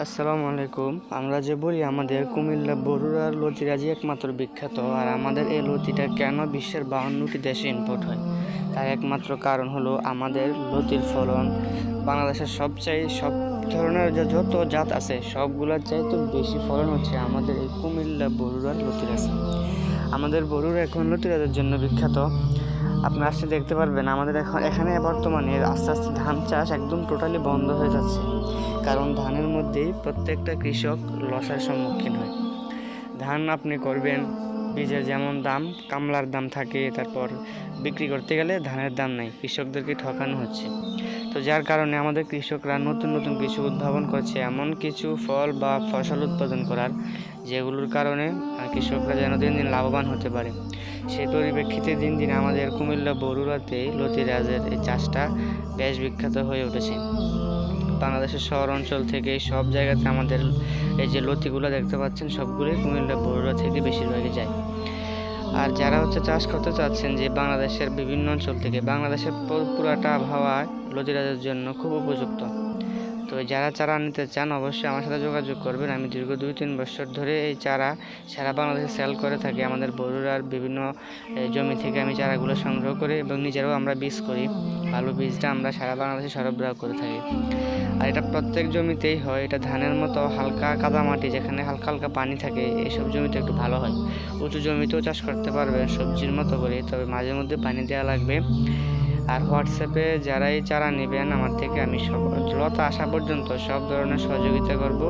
আসসালামু আলাইকুম। আমরা যে বলি, আমাদের কুমিল্লা বরুড়ার লতিরাজি একমাত্র বিখ্যাত। আর আমাদের এই লতিটা কেন বিশ্বের বাউন্নটি দেশে ইম্পোর্ট হয়? তার একমাত্র কারণ হলো আমাদের লতির ফলন। বাংলাদেশের সবচাই, সব ধরনের যত জাত আছে, সবগুলোর চাইতে বেশি ফলন হচ্ছে আমাদের এই কুমিল্লা বরুড়ার লতিরাজ। আমাদের বরুড়া এখন লতিরাজের জন্য বিখ্যাত। আপনারা আসলে দেখতে পারবেন, আমাদের এখন, এখানে বর্তমানে আস্তে আস্তে ধান চাষ একদম টোটালি বন্ধ হয়ে যাচ্ছে। কারণ ধানের মধ্যেই প্রত্যেকটা কৃষক লসের সম্মুখীন হয়। ধান আপনি করবেন, বীজের যেমন দাম, কামলার দাম থাকে, তারপর বিক্রি করতে গেলে ধানের দাম নেই, কৃষকদেরকে ঠকানো হচ্ছে। তো যার কারণে আমাদের কৃষকরা নতুন নতুন কিছু উদ্ভাবন করছে। এমন কিছু ফল বা ফসল উৎপাদন করার যেগুলোর কারণে কৃষকরা যেন দিন দিন লাভবান হতে পারে। সেই পরিপ্রেক্ষিতে দিন দিন আমাদের কুমিল্লা বরুড়াতে লতিরাজের এই চাষটা বেশ বিখ্যাত হয়ে উঠেছে। বাংলাদেশের শহর অঞ্চল থেকে সব জায়গাতে আমাদের এই যে লতিগুলো দেখতে পাচ্ছেন, সবগুলোই কুমিল্লা বরুড়া থেকে বেশিরভাগই যায়। আর যারা হচ্ছে চাষ করতে চাচ্ছেন যে বাংলাদেশের বিভিন্ন অঞ্চল থেকে, বাংলাদেশের পুরাটা আবহাওয়া লজিরাজের জন্য খুব উপযুক্ত। তো যারা চারা নিতে চান অবশ্যই আমার সাথে যোগাযোগ করবেন। আমি দীর্ঘ দুই তিন বছর ধরে এই চারা সারা বাংলাদেশে সেল করে থাকি। আমাদের বরুড়ার বিভিন্ন জমি থেকে আমি চারাগুলো সংগ্রহ করি এবং নিজেরাও আমরা বীজ করি। ভালো বীজটা আমরা সারা বাংলাদেশে সরবরাহ করে থাকি। আর এটা প্রত্যেক জমিতেই হয়। এটা ধানের মতো হালকা কাদা মাটি যেখানে হালকা হালকা পানি থাকে এইসব জমিতে একটু ভালো হয়। উঁচু জমিতেও চাষ করতে পারবেন সবজির মতো করে, তবে মাঝে মধ্যে পানি দেওয়া লাগবে। আর হোয়াটসঅ্যাপে যারাই চারা নেবেন, আমার থেকে আমি সব যত আসা পর্যন্ত সব ধরনের সহযোগিতা করব।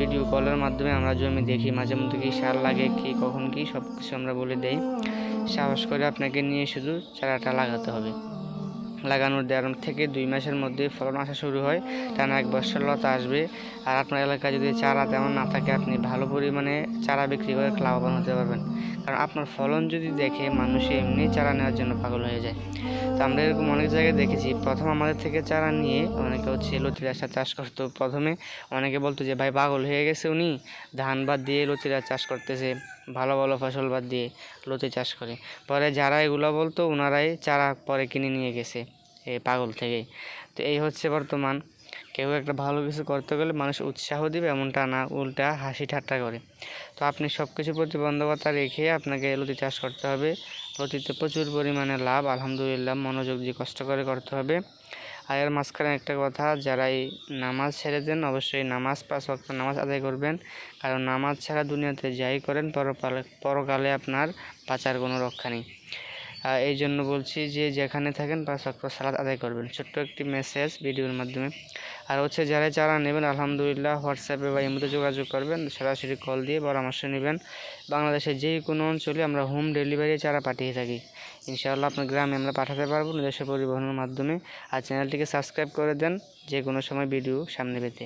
ভিডিও কলের মাধ্যমে আমরা জমি দেখি, মাঝে মধ্যে কী সার লাগে, কি, কখন কি সব কিছু আমরা বলে দেই। সাহস করে আপনাকে নিয়ে শুধু চারাটা লাগাতে হবে। লাগানোর দেড় থেকে দুই মাসের মধ্যে ফলন আসা শুরু হয়। টানা এক বছর লতা আসবে। আর আপনার এলাকায় যদি চারা তেমন না থাকে, আপনি ভালো পরিমাণে চারা বিক্রি করে লাভবান হতে পারবেন। কারণ আপনার ফলন যদি দেখে মানুষ এমনি চারা নেওয়ার জন্য পাগল হয়ে যায়। তো আমরা এরকম অনেক জায়গায় দেখেছি। প্রথম আমাদের থেকে চারা নিয়ে অনেকে হচ্ছে লতিরাজটা চাষ করতো। প্রথমে অনেকে বলতো যে, ভাই পাগল হয়ে গেছে উনি। ধান বাদ দিয়ে লতিরাজ চাষ করতেছে। ভালো ভালো ফসল বাদ দিয়ে লতি চাষ করে। পরে যারা এগুলো বলতো ওনারাই চারা পরে কিনে নিয়ে গেছে, এই পাগল থেকেই। তো এই হচ্ছে বর্তমান। কেউ একটা ভালো কিছু করতে গেলে মানুষ উৎসাহ দিবে, এমনটা না, উল্টা হাসি ঠাট্টা করে। তো আপনি সব কিছু প্রতিবন্ধকতা রেখে আপনাকে লতি চাষ করতে হবে। লতিতে প্রচুর পরিমাণে লাভ, আলহামদুলিল্লাহ, মনোযোগ দিয়ে কষ্ট করে করতে হবে। আর এর মাঝখানে একটা কথা, যারাই নামাজ ছেড়ে দেন অবশ্যই নামাজ পাঁচ ওয়াক্ত নামাজ আদায় করবেন। কারণ নামাজ ছাড়া দুনিয়াতে যাই করেন, পরকালে পরকালে আপনার বাঁচার কোনো রক্ষা নেই। এই জন্য বলছি যে যেখানে থাকেন পাঁচ ওয়াক্ত সালাদ আদায় করবেন। ছোট্ট একটি মেসেজ ভিডিওর মাধ্যমে। আর হচ্ছে যারা চারা নেবেন, আলহামদুলিল্লাহ হোয়াটসঅ্যাপে বা এমনিতে যোগাযোগ করবেন, সরাসরি কল দিয়ে পরামর্শ নেবেন। বাংলাদেশের যে কোনো অঞ্চলে আমরা হোম ডেলিভারি চারা পাঠিয়ে থাকি। ইনশাআল্লাহ আপনার গ্রামে আমরা পাঠাতে পারব, নিজস্ব পরিবহনের মাধ্যমে। আর চ্যানেলটিকে সাবস্ক্রাইব করে দেন যে কোনো সময় ভিডিও সামনে পেতে।